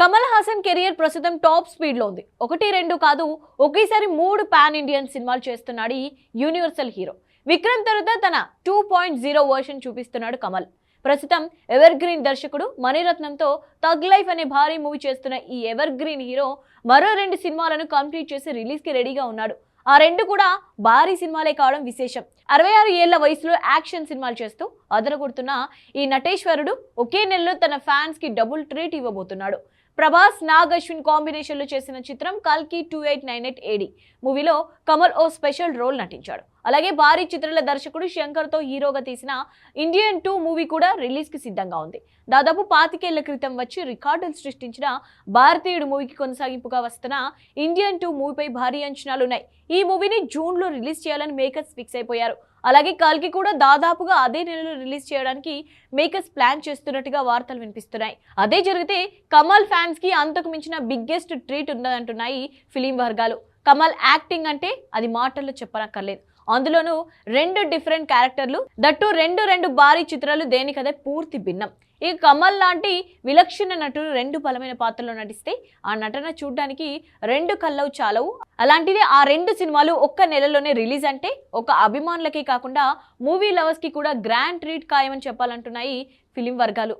Kamal Haasan career ప్రస్తుతం top స్పీడ్లో ఉంది. ఒకటి రెండు కాదు ఒకేసారి మూడు పాన్ ఇండియన్ సినిమాలు చేస్తున్నాడు ఈ యూనివర్సల్ హీరో. విక్రమ్ తర్వాత తన టూ పాయింట్ జీరో వర్షన్ చూపిస్తున్నాడు కమల్. ప్రస్తుతం ఎవర్ గ్రీన్ దర్శకుడు మణిరత్నంతో తగ్ లైఫ్ అనే భారీ మూవీ చేస్తున్న ఈ ఎవర్ గ్రీన్ హీరో మరో రెండు సినిమాలను కంప్లీట్ చేసి రిలీజ్కి రెడీగా ఉన్నాడు. ఆ రెండు కూడా భారీ సినిమాలే కావడం విశేషం. అరవై ఆరు ఏళ్ళ వయసులో యాక్షన్ సినిమాలు చేస్తూ అదరగొడుతున్న ఈ నటేశ్వరుడు ఒకే నెలలో తన ఫ్యాన్స్కి డబుల్ ట్రీట్ ఇవ్వబోతున్నాడు. ప్రభాస్ నాగ్ అశ్విన్ కాంబినేషన్లో చేసిన చిత్రం కల్కి two eight nine eight AD మూవీలో కమల్ ఓ స్పెషల్ రోల్ నటించాడు. అలాగే భారీ చిత్రాల దర్శకుడు శంకర్తో హీరోగా తీసిన ఇండియన్ టూ మూవీ కూడా రిలీజ్కి సిద్ధంగా ఉంది. దాదాపు పాతికేళ్ళ క్రితం వచ్చి రికార్డులు సృష్టించిన భారతీయుడు మూవీకి కొనసాగింపుగా వస్తున్న ఇండియన్ టూ మూవీపై భారీ అంచనాలున్నాయి. ఈ మూవీని జూన్లో రిలీజ్ చేయాలని మేకర్స్ ఫిక్స్ అయిపోయారు. అలాగే కల్కి కూడా దాదాపుగా అదే నెలలో రిలీజ్ చేయడానికి మేకర్స్ ప్లాన్ చేస్తున్నట్టుగా వార్తలు వినిపిస్తున్నాయి. అదే జరిగితే కమల్ ఫ్యాన్స్కి అంతకు మించిన బిగ్గెస్ట్ ట్రీట్ ఉన్నదంటున్నాయి ఫిలిం వర్గాలు. కమల్ యాక్టింగ్ అంటే అది మాటల్లో చెప్పనక్కర్లేదు. అందులోనూ రెండు డిఫరెంట్ క్యారెక్టర్లు దట్టు రెండు రెండు భారీ చిత్రాలు దేనికదే పూర్తి భిన్నం. ఈ కమల్ లాంటి విలక్షణ నటుడు రెండు బలమైన పాత్రలో నటిస్తే ఆ నటన చూడడానికి రెండు కళ్ళవు చాలవు. అలాంటిది ఆ రెండు సినిమాలు ఒక్క నెలలోనే రిలీజ్ అంటే ఒక అభిమానులకే కాకుండా మూవీ లవర్స్కి కూడా గ్రాండ్ ట్రీట్ ఖాయమని చెప్పాలంటున్నాయి ఫిలిం వర్గాలు.